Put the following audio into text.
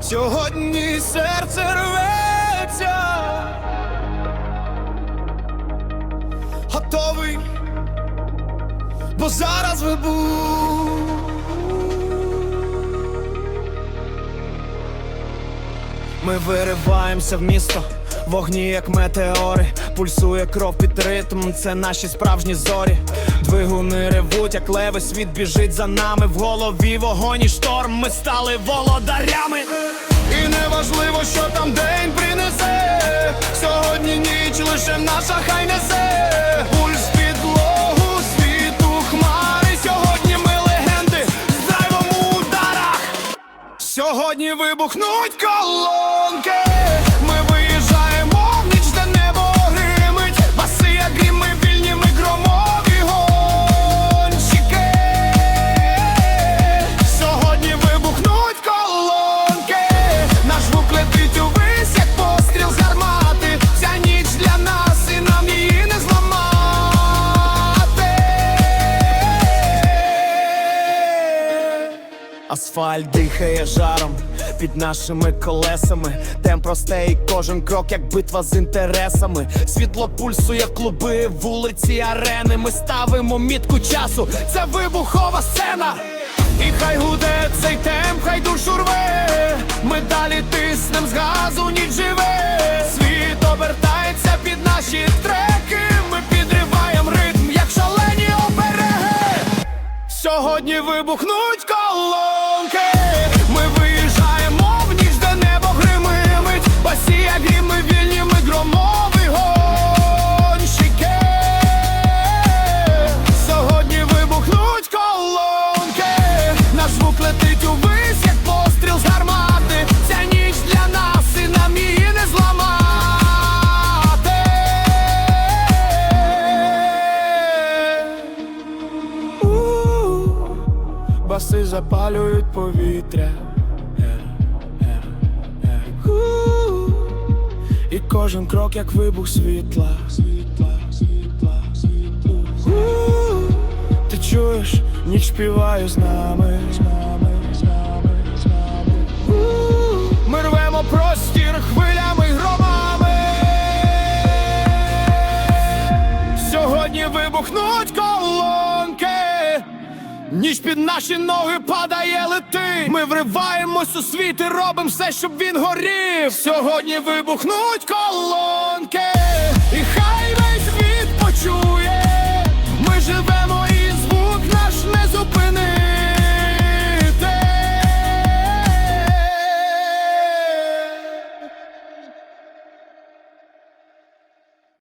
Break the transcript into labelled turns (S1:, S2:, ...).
S1: Сьогодні серце рветься. Готовий, бо зараз вибух. Ми вириваємося в місто, вогні як метеори, пульсує кров під ритм, це наші справжні зорі. Двигуни ревуть, як леви, світ біжить за нами. В голові вогонь і шторм. Ми стали володарями. І неважливо, що там день принесе. Сьогодні ніч лише наша хай несе. Пульс підлогу, світ у хмари. Сьогодні ми легенди в драйвом ударах. Сьогодні вибухнуть колонки. Асфальт дихає жаром під нашими колесами. Темп просте кожен крок, як битва з інтересами. Світло пульсує клуби, вулиці, арени. Ми ставимо мітку часу. Це вибухова сцена. І хай гуде цей темп, хай душу рве. Ми далі тиснем з газу, ніч живе. Світ обертається під наші треки. Ми підриваємо ритм, як шалені обереги. Сьогодні вибухнуть колонки. Ми Баси запалюють повітря. І кожен крок як вибух світла. У, Ти чуєш, ніч співає з нами. У, Ми рвемо простір хвилями громами. Сьогодні вибухнуть. Ніч під наші ноги падає лети. Ми вриваємось у світ і робимо все, щоб він горів. Сьогодні вибухнуть колонки.